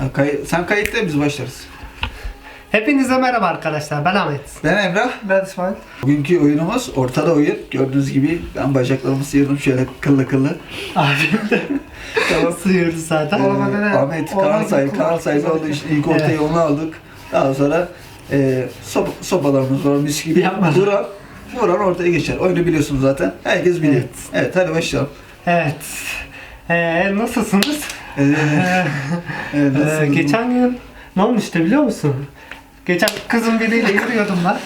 Ha, kay- sen kayıtta biz başlarız. Hepinize merhaba arkadaşlar. Ben Ahmet. Ben Emrah. Ben İsmail. Bugünkü oyunumuz ortada oyun. Gördüğünüz gibi ben bacaklarımı sıyırdım şöyle kıllı kıllı. Abim de Tamam. sıyırdı zaten. De- Ahmet Oğlan kanal sahibi, kanal sahibi kulak- oldu işte ilk ortayı Evet. onu aldık. Daha sonra e, sop, sopalarımız var mis gibi. Yapma. Vuran, vuran ortaya geçer. Oyunu biliyorsunuz zaten. Herkes biliyor. Evet. Evet, hadi başlayalım. Evet. Ee, nasılsınız? Ee, evet, Ee, nasıl- geçen gün ne olmuştu biliyor musun? Geçen kızın biriyle yürüyordum ben.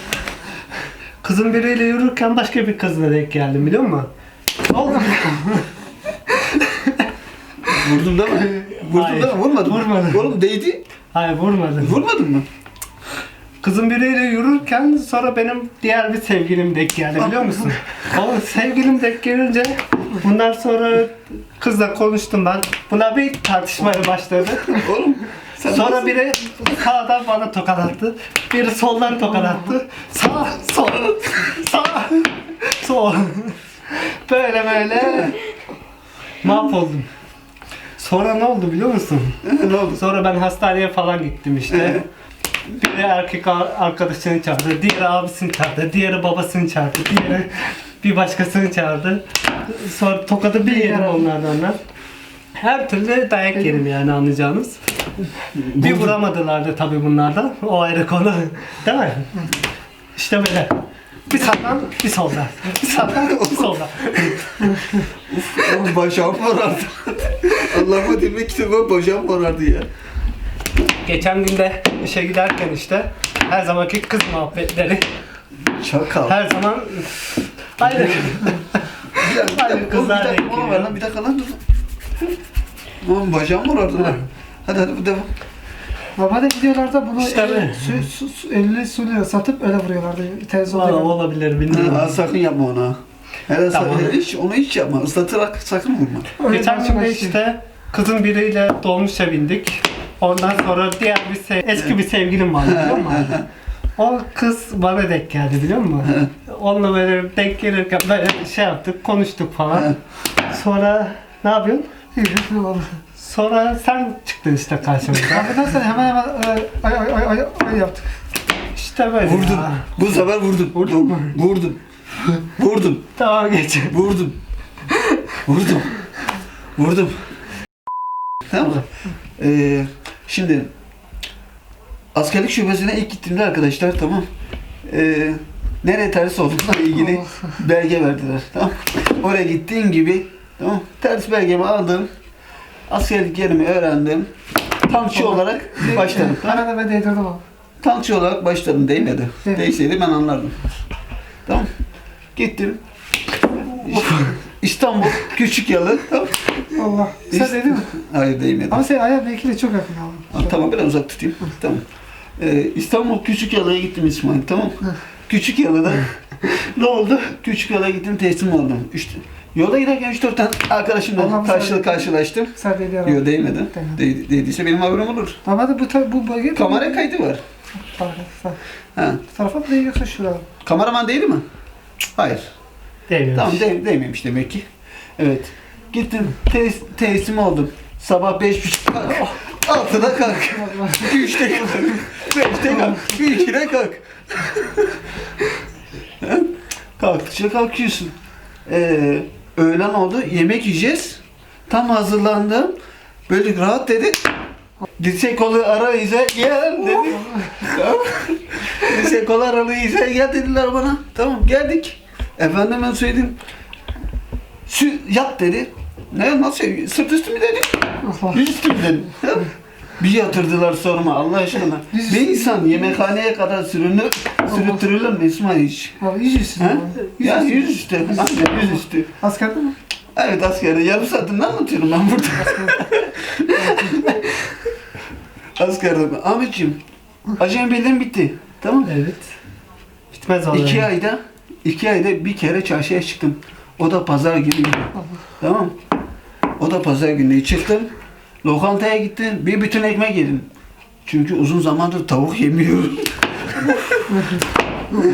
Kızın biriyle yürürken başka bir kızla denk geldim biliyor musun? Ne oldu? Vurdum değil mi? Vurdum Hayır. değil mi? Vurmadım. Vurmadım. Oğlum değdi. Hayır vurmadım. Vurmadın mı? Kızın biriyle yürürken sonra benim diğer bir sevgilim denk geldi biliyor musun? O sevgilim denk gelince bundan sonra kızla konuştum ben. Buna bir tartışmaya başladı. Oğlum sen Sonra nasıl- biri sağdan bana tokat attı. Biri soldan tokat attı. Sağ, sol, sağ, sol. Böyle böyle mahvoldum. Sonra ne oldu biliyor musun? ne oldu? Sonra ben hastaneye falan gittim işte. Biri erkek ar- arkadaşını çağırdı, diğeri abisini çağırdı, diğeri babasını çağırdı, diğeri bir başkasını çağırdı. Sonra tokadı bir yedim onlardan ben. Her türlü dayak yerim yani anlayacağınız. Bir vuramadılar da tabii bunlardan. O ayrı konu. Değil mi? İşte böyle. Bir sağdan, bir soldan. Bir sağdan, bir soldan. Oğlum bacağım morardı. Allah'ıma demek istiyorum bacağım morardı ya. Geçen gün de işe giderken işte her zamanki kız muhabbetleri. Çakal. Her zaman Hayır. Bir dakika, bir Hayır, kızlar bir dakika, denk geliyor. lan, bir dakika lan dur. Oğlum bacağım morardı lan. Hadi hadi bu devam. Normalde videolarda bunu İşte el, böyle. su, su, su, elli suyla satıp öyle vuruyorlardı. Televizyonda. Valla olabilir bilmiyorum. Ha, sakın yapma onu ha. Hele Tamam. sakın, hiç, onu hiç yapma. Islatarak sakın vurma. Öyle Geçen gün çok de işte kızın biriyle dolmuşa bindik. Ondan sonra diğer bir sev- eski bir sevgilim vardı biliyor musun? O kız bana denk geldi biliyor musun? Onunla böyle denk gelirken böyle şey yaptık, konuştuk falan. Sonra ne yapıyorsun? Sonra sen çıktın işte karşımıza. Arkadan sen hemen hemen e, ay ay ay ay, ay yaptık. İşte böyle Vurdun. ya. Bu sefer vurdun. Vurdun mu? Vurdun. Vurdun. Tamam geç. Vurdum. Vurdum. Vurdum. Tamam mı? Ee, şimdi askerlik şubesine ilk gittiğimde arkadaşlar tamam. Ee, nereye ters olduğumla ilgili belge verdiler. Tamam. Oraya gittiğim gibi tamam. Ters belgemi aldım. Askerlik yerimi öğrendim. Tankçı olarak başladım. Tamam. Hemen hemen değdirdim abi. Tankçı olarak başladım değmedi. Evet. Değseydi ben anlardım. Tamam. Gittim. İstanbul Küçük Yalı. Tamam. Allah. Sen değdin mi? Hayır değmedi. Ama senin ayağın belki de çok yakın abi. Ha, tamam biraz uzak tutayım. tamam. Ee, İstanbul Küçük Yalı'ya gittim İsmail tamam. Küçük Yalı'da ne oldu? Küçük Yalı'ya gittim teslim oldum. İşte, yolda giderken 3-4 tane arkadaşımla Allah'ım karşı sen- karşılaştım. Sen değdi abi. Yok değmedi. Değmedi. Değdi, değdiyse benim haberim olur. Normalde bu, ta- bu bölge... Kamera kaydı var. Tarafa, Ha. tarafa mı değiyor yoksa şuraya? Kameraman değil mi? Hayır. Değmiyor. Tamam de, değmemiş demek ki. Evet. Gittim tes, teslim oldum. Sabah beş buçuk kalk. Altıda kalk. Üçte kalk. Beşte kalk. İkide kalk. Kalktıkça kalkıyorsun. Ee, öğlen oldu. Yemek yiyeceğiz. Tam hazırlandım. Böyle rahat dedi. Dirsek kolu ara ize gel dedi. Tamam. Dirsek kolu aralı ize gel dediler bana. Tamam geldik. Efendim ben söyledim. Şu yat dedi. Ne nasıl sırt üstü mü dedi? Yüz üstü mü dedi? Bir yatırdılar sorma Allah aşkına. Bir insan yemekhaneye kadar sürünür, sürüttürülür mü İsmail hiç? Abi yüz üstü. Ha? Yüz Ya üstü. yüz üstü. Aynen yüz üstü. Askerde mi? Evet askerde yarım saatinde anlatıyorum ben burada. askerde. Ahmetciğim, acem belirlim bitti. Tamam mı? Evet. Bitmez vallahi. İki ayda, iki ayda bir kere çarşıya çıktım. O da pazar günü. Tamam. O da pazar günü çıktım. Lokantaya gittim. Bir bütün ekmek yedim. Çünkü uzun zamandır tavuk yemiyorum.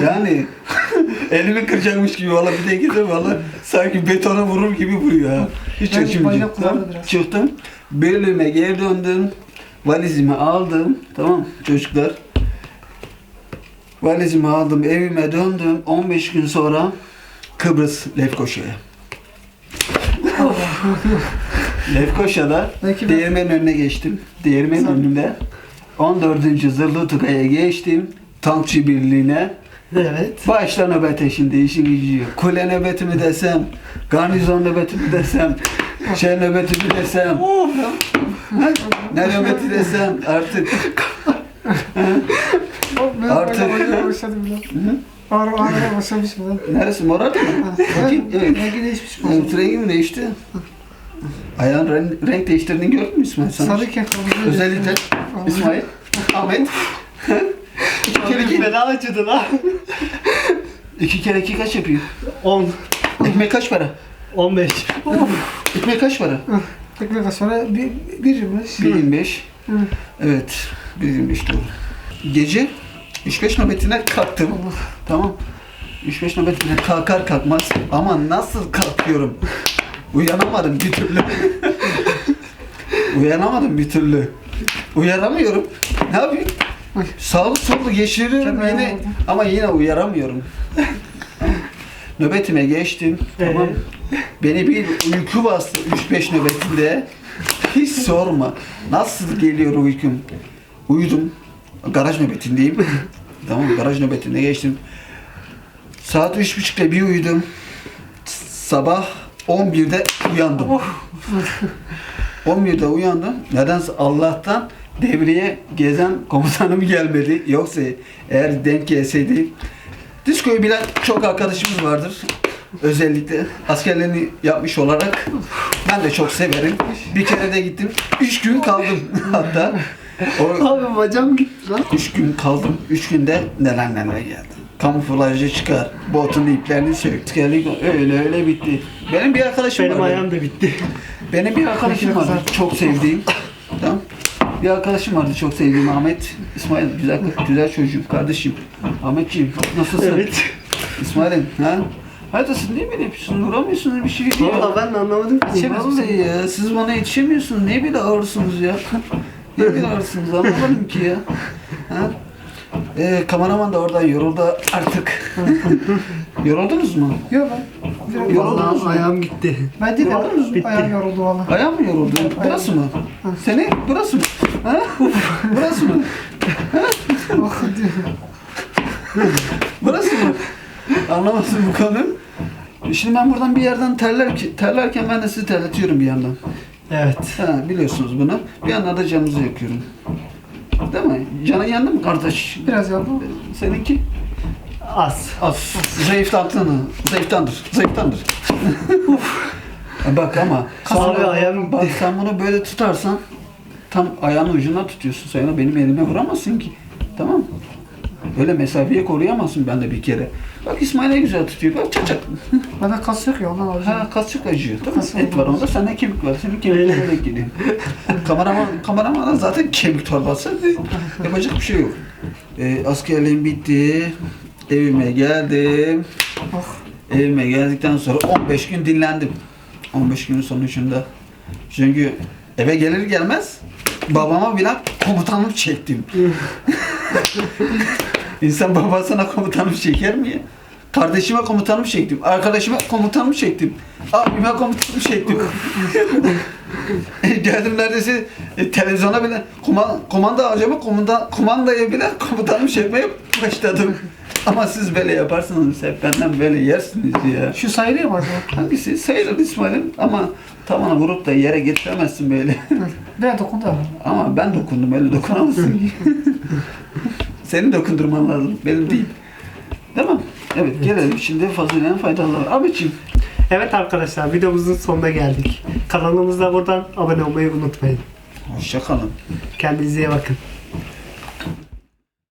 yani elimi kıracakmış gibi valla bir de gidip valla sanki betona vurur gibi vuruyor ha. Hiç Ben açım. Çıktım. Bölüme geri döndüm. valizimi aldım. Tamam çocuklar. Valizimi aldım, evime döndüm. 15 gün sonra Kıbrıs Lefkoşa'ya. Lefkoşa'da değirmenin önüne geçtim. Değirmenin önünde 14. Zırhlı Tugay'a geçtim. Tankçı birliğine. Evet. Başla nöbete şimdi işin gücü. Kule nöbeti mi desem, garnizon nöbeti mi desem, şey nöbeti mi desem, ne nöbeti desem artık. Artık- oynamaya başladım bile. Başlamış bile. Neresi morardı mı? Bakayım, evet. Rengi değişmiş mi? Evet, rengi mi değişti? Ayağın renk, renk değiştirdiğini gördün mü İsmail? Sarıyken kırmızı. Özellikle İsmail, Ahmet. iki kere iki, Fena acıdı lan. iki kere iki kaç yapıyor? 10, Ekmek kaç para? 15. Ekmek kaç para? Tekrar sonra bir, birmiş. 1.25. Hı. Evet. 1.25 doğru. Gece 3-5 nöbetine kalktım. Tamam. 3-5 nöbetine kalkar kalkmaz ama nasıl kalkıyorum? Uyanamadım bir türlü. Uyanamadım bir türlü. Uyaramıyorum. Ne yapayım? Ay. Sağlı sollu geçiriyorum yine ama yine uyaramıyorum. Nöbetime geçtim. Tamam. Beni bir uyku bastı 3-5 nöbetinde. Hiç sorma. Nasıl geliyor uykum? Uyudum. Garaj nöbetindeyim. tamam garaj nöbetinde geçtim. Saat üç buçukta bir uyudum. Sabah 11'de uyandım. 11'de uyandım. Nedense Allah'tan devreye gezen komutanım gelmedi. Yoksa eğer denk gelseydi Diskoyu bilen çok arkadaşımız vardır. Özellikle askerlerini yapmış olarak ben de çok severim. Bir kere de gittim. Üç gün kaldım hatta. O, Abi bacağım gitti lan. üç gün kaldım. Üç günde neler neler geldi. Kamuflajı çıkar. Botun iplerini sök. Askerlik öyle öyle bitti. Benim bir arkadaşım Benim vardı. ayağım da bitti. Benim bir arkadaşım vardı. Çok sevdiğim. Tamam. Bir arkadaşım vardı çok sevdiğim Ahmet. İsmail güzel güzel çocuğum kardeşim. Ahmetciğim nasılsın? Evet. İsmail'im ha? Haydasın değil mi? Ne yapıyorsun? Vuramıyorsunuz bir şey değil. Valla ben de anlamadım ki. Vallahi ya siz bana yetişemiyorsunuz. Ne bile ağırsınız ya? Ne bile ağırsınız anlamadım ki ya. Ha? Ee, kameraman da oradan yoruldu artık. Yoruldunuz mu? Yok Yoruldunuz mu? Ayağım gitti. Ben değil Yoruldunuz mu? Ayağım yoruldu valla. Ayağın mı yoruldu? Burası mı? Seni? Burası mı? Ha? Burası mı? Oh diyor. Burası mı? Anlamazsın bu konu. Şimdi ben buradan bir yerden terler, terlerken ben de sizi terletiyorum bir yandan. Evet. Ha, biliyorsunuz bunu. Bir yandan da canınızı yakıyorum. Değil mi? Canın yandı mı kardeş? Biraz yoruldu. Seninki? Az. Az. Zayıflattığını. Zayıftandır. Zayıftandır. Bak ama Abi ayağım bak sen bunu böyle tutarsan tam ayağın ucuna tutuyorsun. Sen benim elime vuramazsın ki. Tamam mı? Öyle mesafeyi koruyamazsın ben de bir kere. Bak İsmail ne güzel tutuyor. Bak çat çat. Bende kas yok ya ondan alacağım. Ha kas çok acıyor. Değil mi? Kas Et var onda. Sende kemik var. Senin kemiklerine denk geliyor. kameraman, kameraman zaten kemik torbası. Yapacak bir şey yok. Ee, askerliğim bitti. Evime geldim. Oh. Evime geldikten sonra 15 gün dinlendim. 15 günün sonucunda. Çünkü eve gelir gelmez babama bile komutanlık çektim. İnsan babasına komutanlık çeker mi ya? Kardeşime komutanlık çektim. Arkadaşıma komutanlık çektim. Abime komutanlık çektim. Geldim neredeyse e, televizyona bile kuma, kumanda alacağıma kumanda, kumandaya bile komutanlık çekmeye başladım. Ama siz böyle yaparsınız hep benden böyle yersiniz ya. Şu sayılıyor mu acaba? Hangisi? Sayılır İsmail'im ama tavana vurup da yere getiremezsin böyle. Ben dokundu ama. ben dokundum öyle dokunamazsın. Seni dokundurman lazım. Benim değil. Tamam. Evet gelelim şimdi fasulyenin faydaları. Abiciğim Evet arkadaşlar videomuzun sonuna geldik. Kanalımıza buradan abone olmayı unutmayın. hoşça kalın. Kendinize iyi bakın.